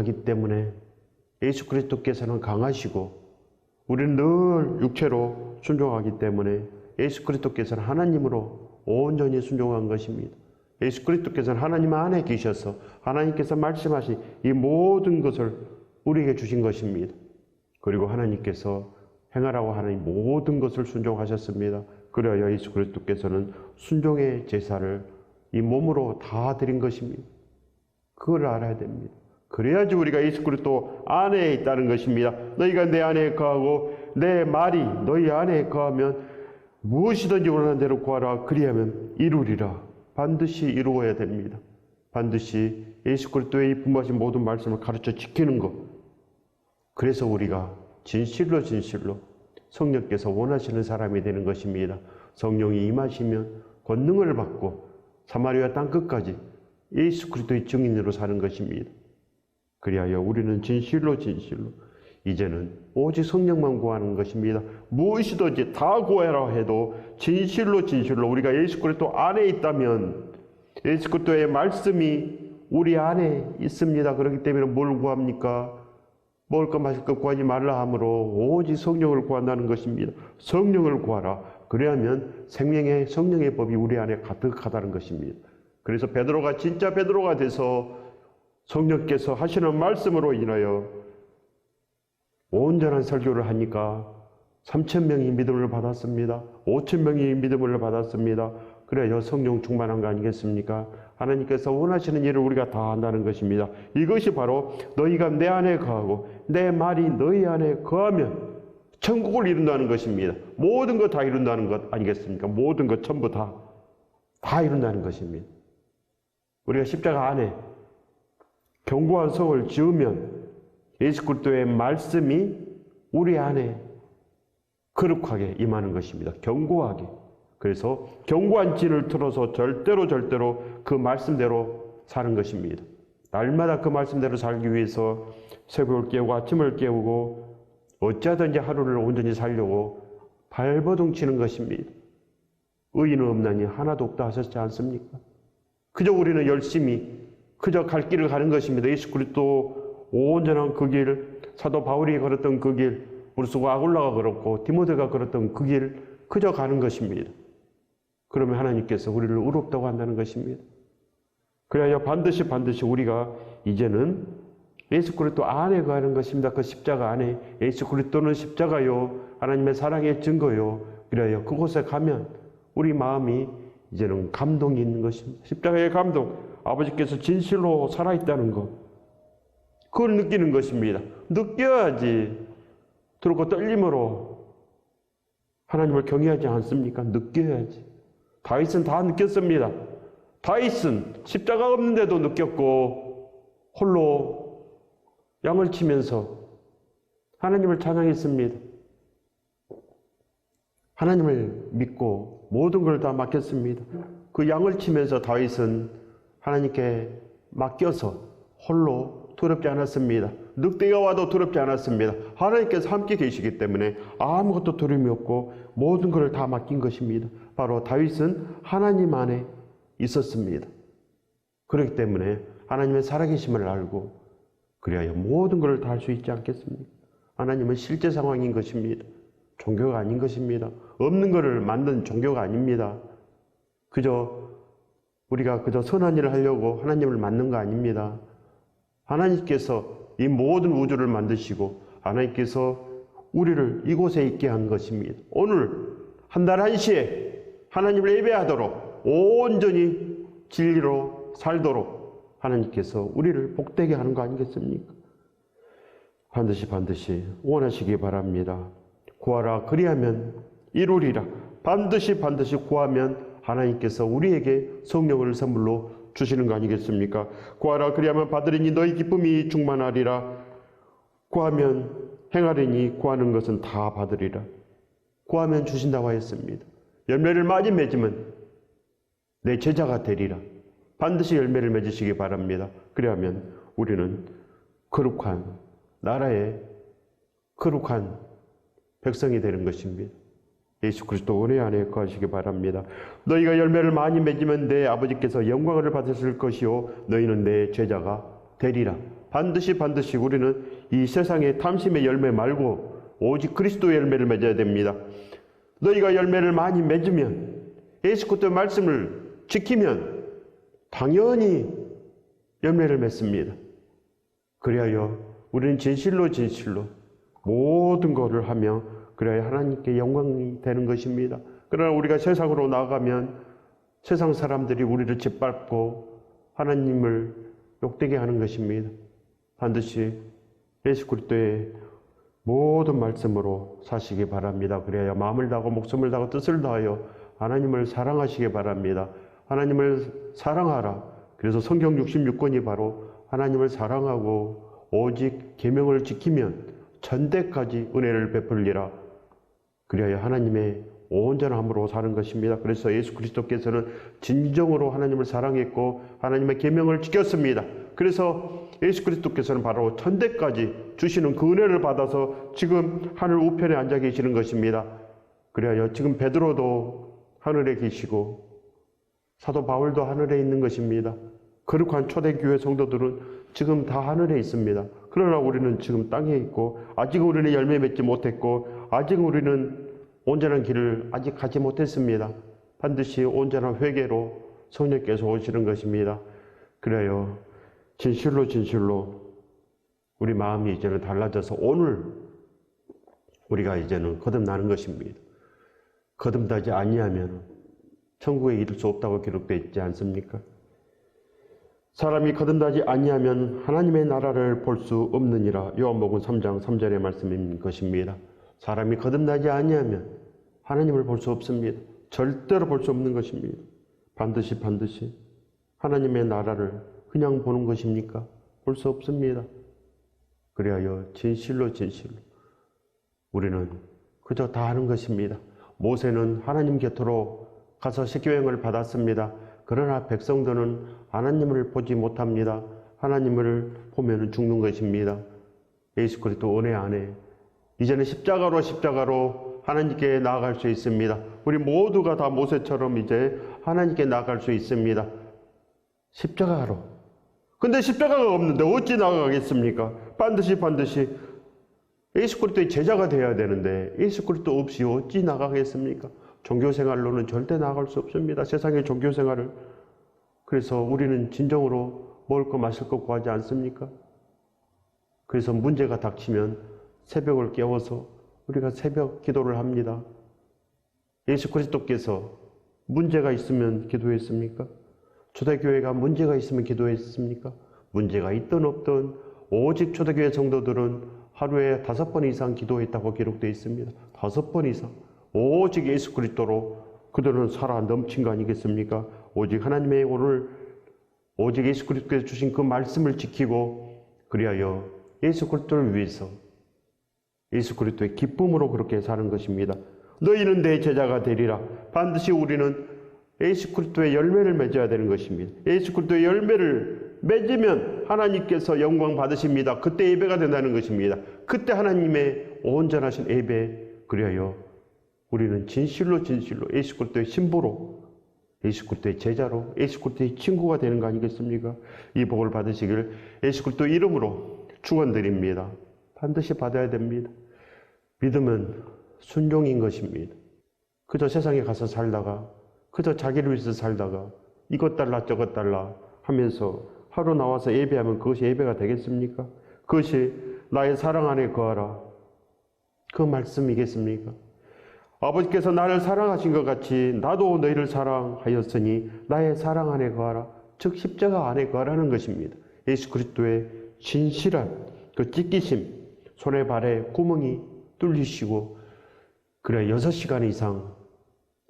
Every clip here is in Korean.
연약하기 때문에 예수 그리스도께서는 강하시고 우리는 늘 육체로 순종하기 때문에 예수 그리스도께서는 하나님으로 온전히 순종한 것입니다. 예수 그리스도께서는 하나님 안에 계셔서 하나님께서 말씀하신 이 모든 것을 우리에게 주신 것입니다. 그리고 하나님께서 행하라고 하는 이 모든 것을 순종하셨습니다. 그래야 예수 그리스도께서는 순종의 제사를 이 몸으로 다 드린 것입니다. 그걸 알아야 됩니다. 그래야지 우리가 예수 그리스도 안에 있다는 것입니다. 너희가 내 안에 거하고 내 말이 너희 안에 거하면 무엇이든지 원하는 대로 구하라 그리하면 이루리라. 반드시 이루어야 됩니다. 반드시 예수 그리스도의 이 분부하신 모든 말씀을 가르쳐 지키는 것. 그래서 우리가 진실로 진실로 성령께서 원하시는 사람이 되는 것입니다. 성령이 임하시면 권능을 받고 사마리아 땅 끝까지 예수 그리스도의 증인으로 사는 것입니다. 그리하여 우리는 진실로 진실로 이제는 오직 성령만 구하는 것입니다. 무엇이든지 다 구하라 해도 진실로 진실로 우리가 예수 그리스도 안에 있다면 예수 그리스도의 말씀이 우리 안에 있습니다. 그렇기 때문에 뭘 구합니까? 먹을 것 마실 것 구하지 말라 하므로 오직 성령을 구한다는 것입니다. 성령을 구하라. 그래야면 생명의 성령의 법이 우리 안에 가득하다는 것입니다. 그래서 베드로가 진짜 베드로가 돼서 성령께서 하시는 말씀으로 인하여 온전한 설교를 하니까 3천 명이 믿음을 받았습니다. 5천 명이 믿음을 받았습니다. 그래야 성령 충만한 거 아니겠습니까? 하나님께서 원하시는 일을 우리가 다 한다는 것입니다. 이것이 바로 너희가 내 안에 거하고 내 말이 너희 안에 거하면 천국을 이룬다는 것입니다. 모든 것 다 이룬다는 것 아니겠습니까? 모든 것 전부 다, 다 이룬다는 것입니다. 우리가 십자가 안에 견고한 성을 지으면 예수 그리스도의 말씀이 우리 안에 거룩하게 임하는 것입니다. 견고하게. 그래서 견고한 진을 틀어서 절대로 절대로 그 말씀대로 사는 것입니다. 날마다 그 말씀대로 살기 위해서 새벽을 깨우고 아침을 깨우고 어찌하든지 하루를 온전히 살려고 발버둥 치는 것입니다. 의인은 없나니 하나도 없다 하셨지 않습니까? 그저 우리는 열심히 그저 갈 길을 가는 것입니다. 예수 그리스도 온전한 그 길, 사도 바울이 걸었던 그 길, 우르스고 아굴라가 걸었고 디모데가 걸었던 그 길, 그저 가는 것입니다. 그러면 하나님께서 우리를 의롭다고 한다는 것입니다. 그래야 반드시 반드시 우리가 이제는 예수 그리스도 안에 가는 것입니다. 그 십자가 안에 예수 그리스도는 십자가요, 하나님의 사랑의 증거요. 그래야 그곳에 가면 우리 마음이 이제는 감동이 있는 것입니다. 십자가의 감동, 아버지께서 진실로 살아있다는 것. 그걸 느끼는 것입니다. 느껴야지. 들고 떨림으로 하나님을 경외하지 않습니까? 느껴야지. 다윗은 다 느꼈습니다. 다윗은 십자가 없는데도 느꼈고 홀로 양을 치면서 하나님을 찬양했습니다. 하나님을 믿고 모든 걸 다 맡겼습니다. 그 양을 치면서 다윗은 하나님께 맡겨서 홀로 두렵지 않았습니다. 늑대가 와도 두렵지 않았습니다. 하나님께서 함께 계시기 때문에 아무것도 두려움이 없고 모든 것을 다 맡긴 것입니다. 바로 다윗은 하나님 안에 있었습니다. 그렇기 때문에 하나님의 살아계심을 알고 그리하여 모든 것을 다 할 수 있지 않겠습니까? 하나님은 실제 상황인 것입니다. 종교가 아닌 것입니다. 없는 것을 만든 종교가 아닙니다. 그저 우리가 그저 선한 일을 하려고 하나님을 만든 거 아닙니다. 하나님께서 이 모든 우주를 만드시고 하나님께서 우리를 이곳에 있게 한 것입니다. 오늘 한 달 한시에 하나님을 예배하도록 온전히 진리로 살도록 하나님께서 우리를 복되게 하는 거 아니겠습니까? 반드시 반드시 원하시기 바랍니다. 구하라 그리하면 이루리라. 반드시 반드시 구하면 하나님께서 우리에게 성령을 선물로 주시는 거 아니겠습니까? 구하라 그리하면 받으리니 너희 기쁨이 충만하리라. 구하면 행하리니 구하는 것은 다 받으리라. 구하면 주신다고 하였습니다. 열매를 많이 맺으면 내 제자가 되리라. 반드시 열매를 맺으시기 바랍니다. 그리하면 우리는 거룩한 나라의 거룩한 백성이 되는 것입니다. 예수 그리스도 은혜 안에 거하시기 바랍니다. 너희가 열매를 많이 맺으면 내 아버지께서 영광을 받으실 것이요 너희는 내 제자가 되리라. 반드시 반드시 우리는 이 세상의 탐심의 열매 말고 오직 그리스도의 열매를 맺어야 됩니다. 너희가 열매를 많이 맺으면 예수 그리스도의 말씀을 지키면 당연히 열매를 맺습니다. 그리하여 우리는 진실로 진실로 모든 것을 하며 그래야 하나님께 영광이 되는 것입니다. 그러나 우리가 세상으로 나가면 세상 사람들이 우리를 짓밟고 하나님을 욕되게 하는 것입니다. 반드시 예수 그리스도의 모든 말씀으로 사시기 바랍니다. 그래야 마음을 다하고 목숨을 다하고 뜻을 다하여 하나님을 사랑하시기 바랍니다. 하나님을 사랑하라. 그래서 성경 66권이 바로 하나님을 사랑하고 오직 계명을 지키면 전대까지 은혜를 베풀리라. 그리하여 하나님의 온전함으로 사는 것입니다. 그래서 예수 그리스도께서는 진정으로 하나님을 사랑했고 하나님의 계명을 지켰습니다. 그래서 예수 그리스도께서는 바로 천대까지 주시는 그 은혜를 받아서 지금 하늘 우편에 앉아 계시는 것입니다. 그리하여 지금 베드로도 하늘에 계시고 사도 바울도 하늘에 있는 것입니다. 거룩한 초대교회 성도들은 지금 다 하늘에 있습니다. 그러나 우리는 지금 땅에 있고 아직 우리는 열매 맺지 못했고 아직 우리는 온전한 길을 아직 가지 못했습니다. 반드시 온전한 회개로 성령께서 오시는 것입니다. 그래요. 진실로 진실로 우리 마음이 이제는 달라져서 오늘 우리가 이제는 거듭나는 것입니다. 거듭나지 아니하면 천국에 이를 수 없다고 기록되어 있지 않습니까? 사람이 거듭나지 아니하면 하나님의 나라를 볼 수 없느니라. 요한복음 3장 3절의 말씀인 것입니다. 사람이 거듭나지 아니하면 하나님을 볼 수 없습니다. 절대로 볼 수 없는 것입니다. 반드시 반드시 하나님의 나라를 그냥 보는 것입니까? 볼 수 없습니다. 그리하여 진실로 진실로 우리는 그저 다 하는 것입니다. 모세는 하나님 곁으로 가서 식교행을 받았습니다. 그러나 백성들은 하나님을 보지 못합니다. 하나님을 보면 죽는 것입니다. 예수 그리스도 은혜 안에 이제는 십자가로 십자가로 하나님께 나아갈 수 있습니다. 우리 모두가 다 모세처럼 이제 하나님께 나아갈 수 있습니다. 십자가로. 근데 십자가가 없는데 어찌 나아가겠습니까? 반드시 반드시 예수 그리스도의 제자가 되어야 되는데 예수 그리스도 없이 어찌 나가겠습니까? 종교 생활로는 절대 나아갈 수 없습니다. 세상의 종교 생활을. 그래서 우리는 진정으로 먹을 거 마실 거 구하지 않습니까? 그래서 문제가 닥치면 새벽을 깨워서 우리가 새벽 기도를 합니다. 예수 그리스도께서 문제가 있으면 기도했습니까? 초대교회가 문제가 있으면 기도했습니까? 문제가 있든 없든 오직 초대교회 성도들은 하루에 다섯 번 이상 기도했다고 기록되어 있습니다. 다섯 번 이상. 오직 예수 그리스도로 그들은 살아 넘친 거 아니겠습니까? 오직 하나님의 오늘 오직 예수 그리스도께서 주신 그 말씀을 지키고 그리하여 예수 그리스도를 위해서 예수 그리스도의 기쁨으로 그렇게 사는 것입니다. 너희는 내 제자가 되리라. 반드시 우리는 예수 그리스도의 열매를 맺어야 되는 것입니다. 예수 그리스도의 열매를 맺으면 하나님께서 영광 받으십니다. 그때 예배가 된다는 것입니다. 그때 하나님의 온전하신 예배 그리하여 우리는 진실로 진실로 예수 그리스도의 신부로 예수 그리스도의 제자로 예수 그리스도의 친구가 되는 거 아니겠습니까? 이 복을 받으시길 예수 그리스도 이름으로 축원드립니다. 반드시 받아야 됩니다. 믿음은 순종인 것입니다. 그저 세상에 가서 살다가 그저 자기를 위해서 살다가 이것 달라 저것 달라 하면서 하루 나와서 예배하면 그것이 예배가 되겠습니까? 그것이 나의 사랑 안에 거하라. 그 말씀이겠습니까? 아버지께서 나를 사랑하신 것 같이 나도 너희를 사랑하였으니 나의 사랑 안에 거하라. 즉 십자가 안에 거하라는 것입니다. 예수 그리스도의 진실한 그 찢기심, 손에 발에 구멍이 뚫리시고 그래 여섯 시간 이상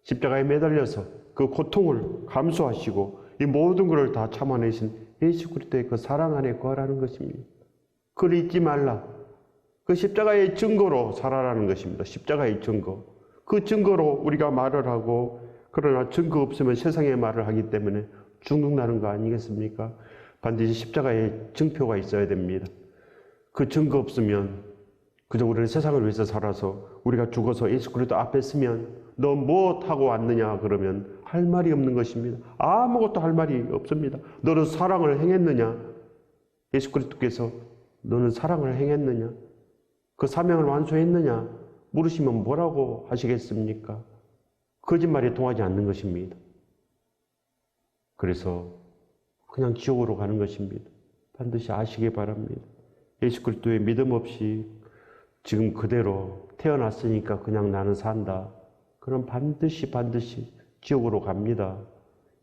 십자가에 매달려서 그 고통을 감수하시고 이 모든 것을 다 참아내신 예수 그리스도의 그 사랑 안에 거하라는 것입니다. 그걸 잊지 말라. 그 십자가의 증거로 살아라는 것입니다. 십자가의 증거. 그 증거로 우리가 말을 하고 그러나 증거 없으면 세상의 말을 하기 때문에 죽는다는 거 아니겠습니까? 반드시 십자가의 증표가 있어야 됩니다. 그 증거 없으면 그저 우리는 세상을 위해서 살아서 우리가 죽어서 예수 그리스도 앞에 서면 너 뭐 하고 왔느냐 그러면 할 말이 없는 것입니다. 아무것도 할 말이 없습니다. 너는 사랑을 행했느냐? 예수 그리스도께서 너는 사랑을 행했느냐? 그 사명을 완수했느냐? 물으시면 뭐라고 하시겠습니까? 거짓말이 통하지 않는 것입니다. 그래서 그냥 지옥으로 가는 것입니다. 반드시 아시기 바랍니다. 예수 그리스도의 믿음 없이 지금 그대로 태어났으니까 그냥 나는 산다. 그럼 반드시 반드시 지옥으로 갑니다.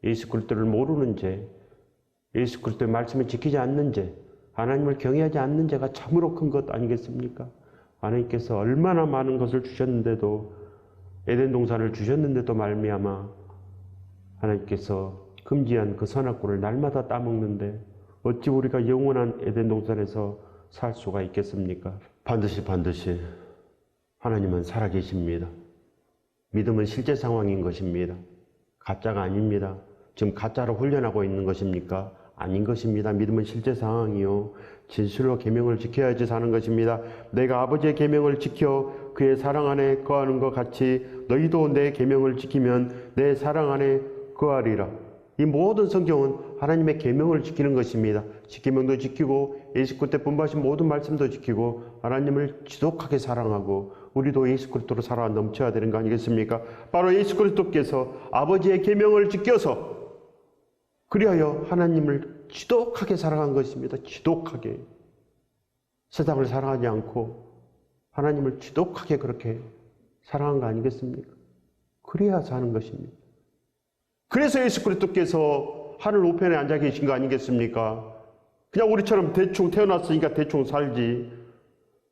예수 그리스도를 모르는 죄, 예수 그리스도의 말씀을 지키지 않는 죄, 하나님을 경외하지 않는 죄가 참으로 큰 것 아니겠습니까? 하나님께서 얼마나 많은 것을 주셨는데도 에덴 동산을 주셨는데도 말미암아 하나님께서 금지한 그 선악과를 날마다 따먹는데 어찌 우리가 영원한 에덴 동산에서 살 수가 있겠습니까? 반드시 반드시 하나님은 살아계십니다. 믿음은 실제 상황인 것입니다. 가짜가 아닙니다. 지금 가짜로 훈련하고 있는 것입니까? 아닌 것입니다. 믿음은 실제 상황이요. 진실로 계명을 지켜야지 사는 것입니다. 내가 아버지의 계명을 지켜 그의 사랑 안에 거하는 것 같이 너희도 내 계명을 지키면 내 사랑 안에 거하리라. 이 모든 성경은 하나님의 계명을 지키는 것입니다. 십계명도 지키고 예수 그때 분부하신 모든 말씀도 지키고 하나님을 지독하게 사랑하고 우리도 예수 그리스도로 살아 넘쳐야 되는 거 아니겠습니까? 바로 예수 그리스도께서 아버지의 계명을 지켜서 그리하여 하나님을 지독하게 사랑한 것입니다. 지독하게. 세상을 사랑하지 않고 하나님을 지독하게 그렇게 사랑한 거 아니겠습니까? 그래야 사는 것입니다. 그래서 예수 그리스도께서 하늘 우편에 앉아 계신 거 아니겠습니까? 그냥 우리처럼 대충 태어났으니까 대충 살지.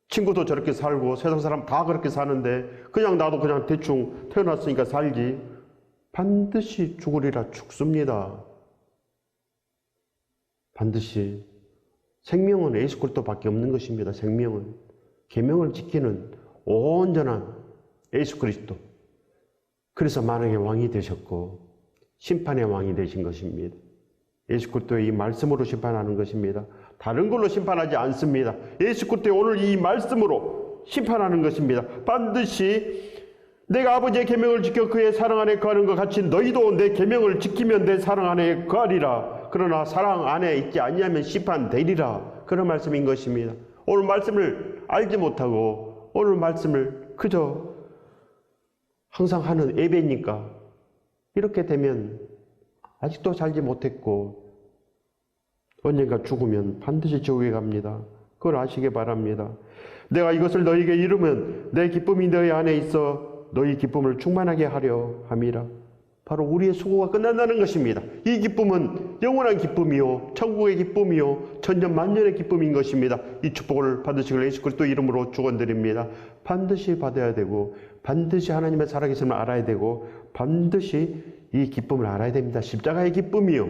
친구도 저렇게 살고 세상 사람 다 그렇게 사는데 그냥 나도 그냥 대충 태어났으니까 살지. 반드시 죽으리라 죽습니다. 반드시 생명은 예수 그리스도밖에 없는 것입니다. 생명은 계명을 지키는 온전한 예수 그리스도. 그래서 만왕의 왕이 되셨고 심판의 왕이 되신 것입니다. 예수 그리스도의 이 말씀으로 심판하는 것입니다. 다른 걸로 심판하지 않습니다. 예수 그리스도의 오늘 이 말씀으로 심판하는 것입니다. 반드시 내가 아버지의 계명을 지켜 그의 사랑 안에 거하는 것 같이 너희도 내 계명을 지키면 내 사랑 안에 거하리라. 그러나 사랑 안에 있지 아니하면 심판되리라. 그런 말씀인 것입니다. 오늘 말씀을 알지 못하고 오늘 말씀을 그저 항상 하는 예배니까 이렇게 되면 아직도 살지 못했고 언젠가 죽으면 반드시 지옥에 갑니다. 그걸 아시기 바랍니다. 내가 이것을 너희에게 이루면 내 기쁨이 너희 안에 있어 너희 기쁨을 충만하게 하려 함이라. 바로 우리의 수고가 끝난다는 것입니다. 이 기쁨은 영원한 기쁨이요, 천국의 기쁨이요, 천년 만년의 기쁨인 것입니다. 이 축복을 받으시길 예수 그리스도 이름으로 축원드립니다. 반드시 받아야 되고, 반드시 하나님의 살아계심을 알아야 되고, 반드시 이 기쁨을 알아야 됩니다. 십자가의 기쁨이요.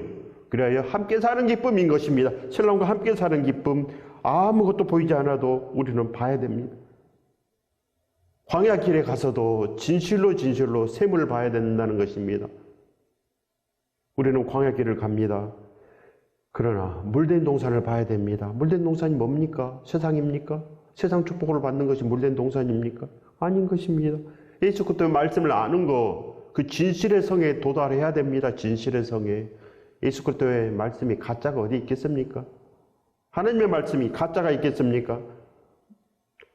그래야 함께 사는 기쁨인 것입니다. 신랑과 함께 사는 기쁨, 아무것도 보이지 않아도 우리는 봐야 됩니다. 광야 길에 가서도 진실로 진실로 샘을 봐야 된다는 것입니다. 우리는 광야 길을 갑니다. 그러나 물된 동산을 봐야 됩니다. 물된 동산이 뭡니까? 세상입니까? 세상 축복을 받는 것이 물된 동산입니까? 아닌 것입니다. 예수 그리스도의 말씀을 아는 거, 그 진실의 성에 도달해야 됩니다. 진실의 성에. 예수 그리스도의 말씀이 가짜가 어디 있겠습니까? 하나님의 말씀이 가짜가 있겠습니까?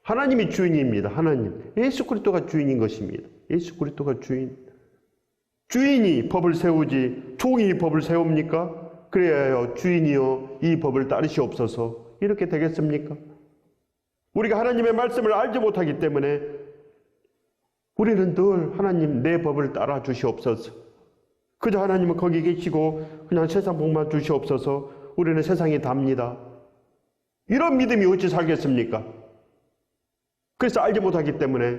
하나님이 주인입니다. 하나님. 예수 그리스도가 주인인 것입니다. 예수 그리스도가 주인. 주인이 법을 세우지 종이 법을 세웁니까? 그래야 주인이요 이 법을 따르시옵소서. 이렇게 되겠습니까? 우리가 하나님의 말씀을 알지 못하기 때문에 우리는 늘 하나님 내 법을 따라 주시옵소서. 그저 하나님은 거기 계시고 그냥 세상 복만 주시옵소서. 우리는 세상이 답니다. 이런 믿음이 어찌 살겠습니까? 그래서 알지 못하기 때문에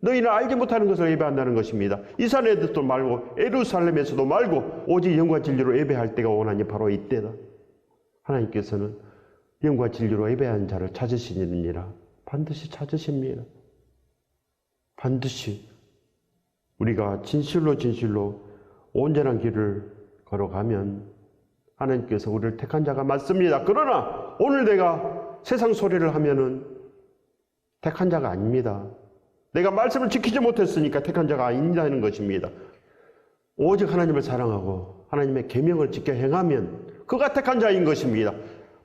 너희는 알지 못하는 것을 예배한다는 것입니다. 이 산에도 말고 에루살렘에서도 말고 오직 영과 진리로 예배할 때가 오나니 바로 이때다. 하나님께서는 영과 진리로 예배하는 자를 찾으시느니라 반드시 찾으십니다. 반드시 우리가 진실로 진실로 온전한 길을 걸어가면 하나님께서 우리를 택한 자가 맞습니다. 그러나 오늘 내가 세상 소리를 하면은 택한 자가 아닙니다. 내가 말씀을 지키지 못했으니까 택한 자가 아니라는 것입니다. 오직 하나님을 사랑하고 하나님의 계명을 지켜 행하면 그가 택한 자인 것입니다.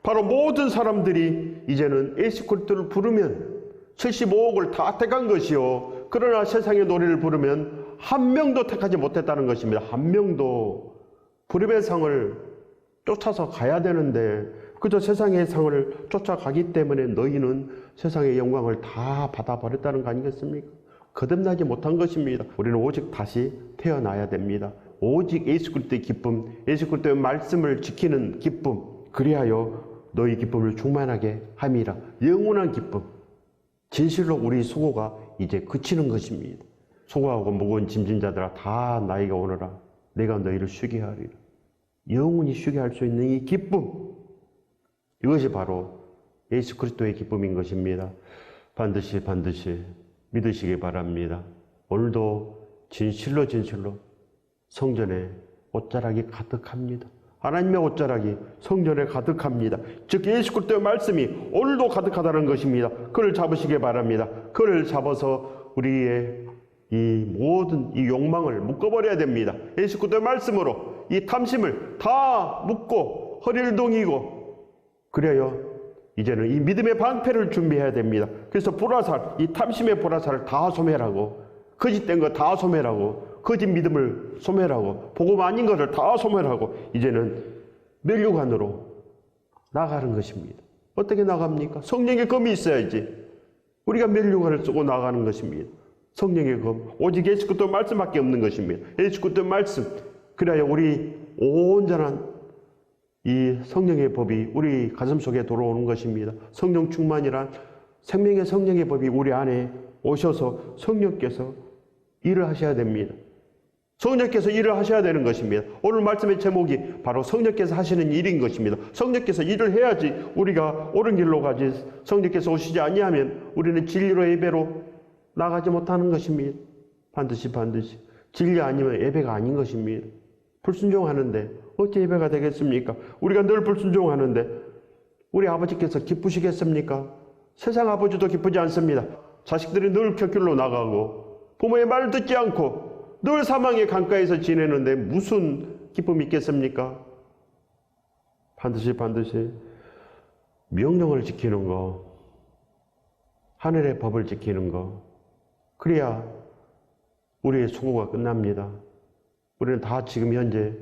바로 모든 사람들이 이제는 예수 그리스도를 부르면 75억을 다 택한 것이요. 그러나 세상의 노래를 부르면 한 명도 택하지 못했다는 것입니다. 한 명도 불임의 상을 쫓아서 가야 되는데 그저 세상의 상을 쫓아가기 때문에 너희는 세상의 영광을 다 받아버렸다는 거 아니겠습니까? 거듭나지 못한 것입니다. 우리는 오직 다시 태어나야 됩니다. 오직 예수 그리스도의 기쁨, 예수 그리스도의 말씀을 지키는 기쁨, 그리하여 너희 기쁨을 충만하게 함이라. 영원한 기쁨. 진실로 우리 수고가 이제 그치는 것입니다. 수고하고 무거운 짐진 자들아 다 나이가 오너라. 내가 너희를 쉬게 하리라. 영원히 쉬게 할 수 있는 이 기쁨. 이것이 바로 예수 그리스도의 기쁨인 것입니다. 반드시 반드시 믿으시기 바랍니다. 오늘도 진실로 진실로 성전에 옷자락이 가득합니다. 하나님의 옷자락이 성전에 가득합니다. 즉 예수 그리스도의 말씀이 오늘도 가득하다는 것입니다. 그를 잡으시기 바랍니다. 그를 잡아서 우리의 이 모든 이 욕망을 묶어버려야 됩니다. 예수 그리스도의 말씀으로 이 탐심을 다 묶고 허리를 동이고 그래요. 이제는 이 믿음의 방패를 준비해야 됩니다. 그래서 보라살, 이 탐심의 보라살을 다 소멸하고 거짓된 거 다 소멸하고 거짓 믿음을 소멸하고 복음 아닌 것을 다 소멸하고 이제는 멸류관으로 나가는 것입니다. 어떻게 나갑니까? 성령의 검이 있어야지. 우리가 멸류관을 쓰고 나가는 것입니다. 성령의 검, 오직 예수 그리스도 말씀밖에 없는 것입니다. 예수 그리스도 말씀. 그래야 우리 온전한 이 성령의 법이 우리 가슴 속에 들어오는 것입니다. 성령 충만이란 생명의 성령의 법이 우리 안에 오셔서 성령께서 일을 하셔야 됩니다. 성령께서 일을 하셔야 되는 것입니다. 오늘 말씀의 제목이 바로 성령께서 하시는 일인 것입니다. 성령께서 일을 해야지 우리가 옳은 길로 가지 성령께서 오시지 아니하면 우리는 진리로 예배로 나가지 못하는 것입니다. 반드시 반드시 진리 아니면 예배가 아닌 것입니다. 불순종하는데 어찌 예배가 되겠습니까? 우리가 늘 불순종하는데 우리 아버지께서 기쁘시겠습니까? 세상 아버지도 기쁘지 않습니다. 자식들이 늘 곁길로 나가고 부모의 말을 듣지 않고 늘 사망의 강가에서 지내는데 무슨 기쁨이 있겠습니까? 반드시 반드시 명령을 지키는 거, 하늘의 법을 지키는 거, 그래야 우리의 수고가 끝납니다. 우리는 다 지금 현재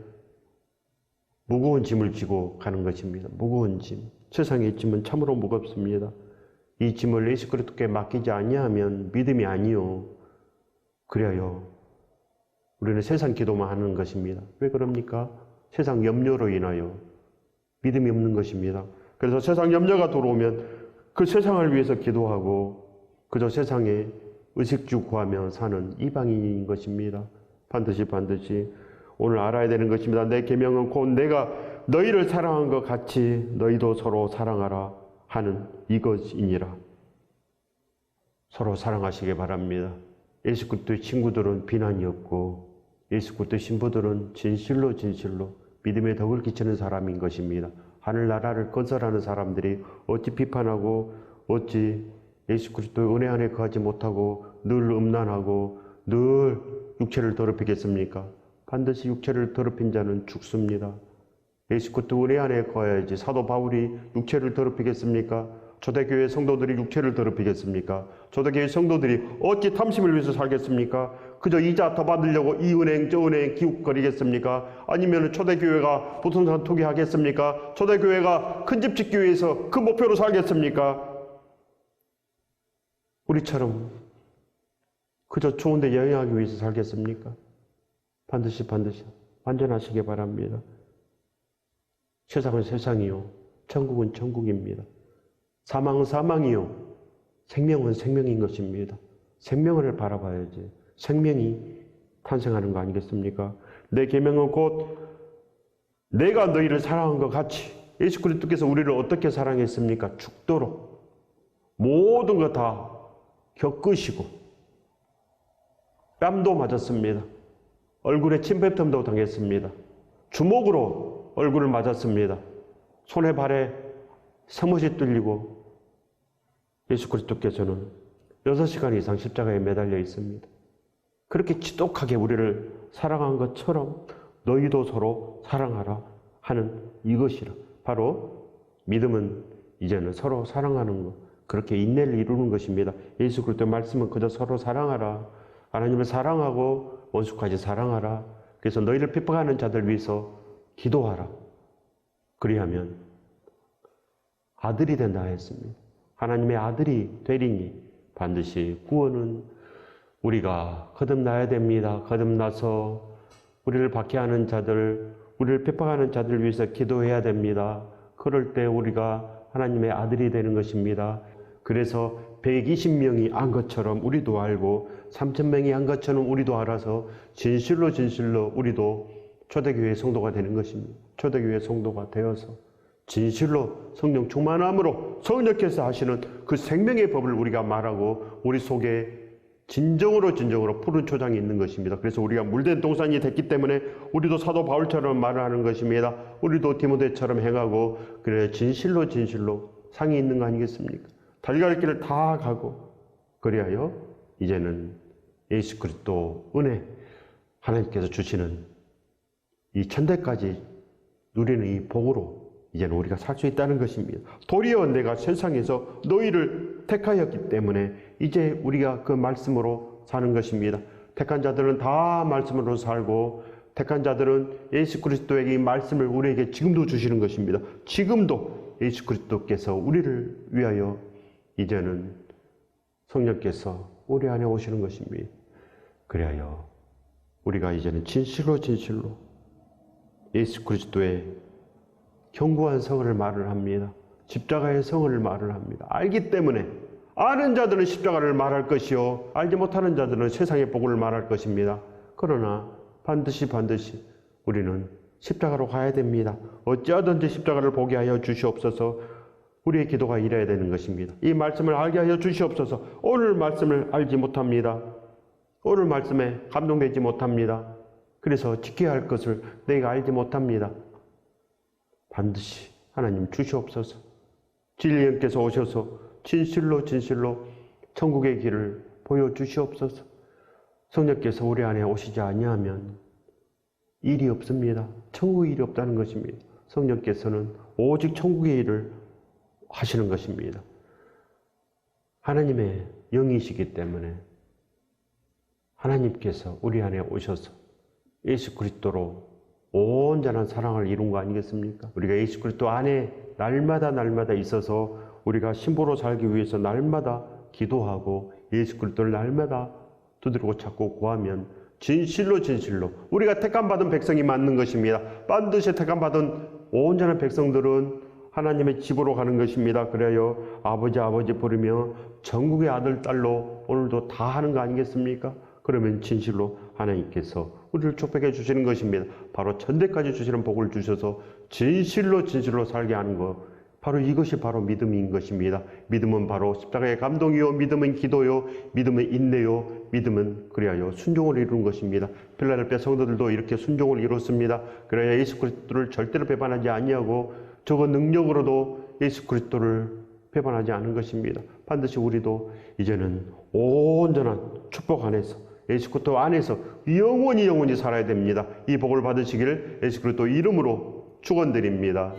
무거운 짐을 지고 가는 것입니다. 무거운 짐. 세상의 짐은 참으로 무겁습니다. 이 짐을 예수 그리스도께 맡기지 아니하면 믿음이 아니요. 그래요. 우리는 세상 기도만 하는 것입니다. 왜 그럽니까? 세상 염려로 인하여 믿음이 없는 것입니다. 그래서 세상 염려가 들어오면 그 세상을 위해서 기도하고 그저 세상에 의식주 구하며 사는 이방인인 것입니다. 반드시 반드시 오늘 알아야 되는 것입니다. 내 계명은 곧 내가 너희를 사랑한 것 같이 너희도 서로 사랑하라 하는 이것이니라. 서로 사랑하시기 바랍니다. 예수 그리스도의 친구들은 비난이 없고 예수 그리스도의 신부들은 진실로 진실로 믿음의 덕을 끼치는 사람인 것입니다. 하늘나라를 건설하는 사람들이 어찌 비판하고 어찌 예수 그리스도의 은혜 안에 거하지 못하고 늘 음란하고 늘 육체를 더럽히겠습니까? 반드시 육체를 더럽힌 자는 죽습니다. 예수 그리스도 은혜 안에 거해야지 사도 바울이 육체를 더럽히겠습니까? 초대교회 성도들이 육체를 더럽히겠습니까? 초대교회 성도들이 어찌 탐심을 위해서 살겠습니까? 그저 이자 더 받으려고 이 은행 저 은행 기웃거리겠습니까? 아니면 초대교회가 부동산 투기 하겠습니까? 초대교회가 큰 집 짓기 위해서 그 목표로 살겠습니까? 우리처럼 그저 좋은데 여행하기 위해서 살겠습니까? 반드시 반드시 완전하시기 바랍니다. 세상은 세상이요. 천국은 천국입니다. 사망은 사망이요. 생명은 생명인 것입니다. 생명을 바라봐야지. 생명이 탄생하는 거 아니겠습니까? 내 계명은 곧 내가 너희를 사랑한 것 같이 예수 그리스도께서 우리를 어떻게 사랑했습니까? 죽도록 모든 거 다 겪으시고 뺨도 맞았습니다. 얼굴에 침뱉음도 당했습니다. 주먹으로 얼굴을 맞았습니다. 손에 발에 서못이 뚫리고 예수 그리스도께서는 6시간 이상 십자가에 매달려 있습니다. 그렇게 지독하게 우리를 사랑한 것처럼 너희도 서로 사랑하라 하는 이것이라. 바로 믿음은 이제는 서로 사랑하는 것, 그렇게 인내를 이루는 것입니다. 예수 그리스도의 말씀은 그저 서로 사랑하라. 하나님을 사랑하고 원수까지 사랑하라. 그래서 너희를 핍박하는 자들 위해서 기도하라. 그리하면 아들이 된다 했습니다. 하나님의 아들이 되리니 반드시 구원은 우리가 거듭나야 됩니다. 거듭나서 우리를 박해하는 자들, 우리를 핍박하는 자들 위해서 기도해야 됩니다. 그럴 때 우리가 하나님의 아들이 되는 것입니다. 그래서 120명이 안 것처럼 우리도 알고 3천명이 한 것처럼 우리도 알아서 진실로 진실로 우리도 초대교회 성도가 되는 것입니다. 초대교회 성도가 되어서 진실로 성령 충만함으로 성령께서 하시는 그 생명의 법을 우리가 말하고 우리 속에 진정으로 진정으로 푸른 초장이 있는 것입니다. 그래서 우리가 물된 동산이 됐기 때문에 우리도 사도 바울처럼 말을 하는 것입니다. 우리도 디모데처럼 행하고 그래 진실로 진실로 상이 있는 거 아니겠습니까? 달갈 길을 다 가고 그리하여 이제는 예수 그리스도 은혜 하나님께서 주시는 이 천대까지 누리는 이 복으로 이제는 우리가 살 수 있다는 것입니다. 도리어 내가 세상에서 너희를 택하였기 때문에 이제 우리가 그 말씀으로 사는 것입니다. 택한 자들은 다 말씀으로 살고 택한 자들은 예수 그리스도에게 이 말씀을 우리에게 지금도 주시는 것입니다. 지금도 예수 그리스도께서 우리를 위하여 이제는 성령께서 우리 안에 오시는 것입니다. 그리하여 우리가 이제는 진실로 진실로 예수 그리스도의 견고한 성을 말을 합니다. 십자가의 성을 말을 합니다. 알기 때문에 아는 자들은 십자가를 말할 것이요 알지 못하는 자들은 세상의 복을 말할 것입니다. 그러나 반드시 반드시 우리는 십자가로 가야 됩니다. 어찌하든지 십자가를 보게 하여 주시옵소서. 우리의 기도가 이래야 되는 것입니다. 이 말씀을 알게 하여 주시옵소서. 오늘 말씀을 알지 못합니다. 오늘 말씀에 감동되지 못합니다. 그래서 지켜야 할 것을 내가 알지 못합니다. 반드시 하나님 주시옵소서. 진리님께서 오셔서 진실로 진실로 천국의 길을 보여 주시옵소서. 성령께서 우리 안에 오시지 아니하면 일이 없습니다. 천국의 일이 없다는 것입니다. 성령께서는 오직 천국의 일을 하시는 것입니다. 하나님의 영이시기 때문에 하나님께서 우리 안에 오셔서 예수 그리스도로 온전한 사랑을 이룬 거 아니겠습니까? 우리가 예수 그리스도 안에 날마다 날마다 있어서 우리가 신부로 살기 위해서 날마다 기도하고 예수 그리스도를 날마다 두드리고 찾고 구하면 진실로 진실로 우리가 택함 받은 백성이 맞는 것입니다. 반드시 택함 받은 온전한 백성들은 하나님의 집으로 가는 것입니다. 그래요. 아버지 아버지 부르며 전국의 아들 딸로 오늘도 다 하는 거 아니겠습니까? 그러면 진실로 하나님께서 우리를 축복해 주시는 것입니다. 바로 천대까지 주시는 복을 주셔서 진실로 진실로 살게 하는 것. 바로 이것이 바로 믿음인 것입니다. 믿음은 바로 십자가의 감동이요. 믿음은 기도요. 믿음은 인내요. 믿음은 그리하여 순종을 이루는 것입니다. 필라델피아 성도들도 이렇게 순종을 이뤘습니다. 그래야 예수 그리스도를 절대로 배반하지 아니하고 저거 능력으로도 예수 그리스도를 배반하지 않은 것입니다. 반드시 우리도 이제는 온전한 축복 안에서 예수 그리스도 안에서 영원히 영원히 살아야 됩니다. 이 복을 받으시기를 예수 그리스도 이름으로 축원드립니다.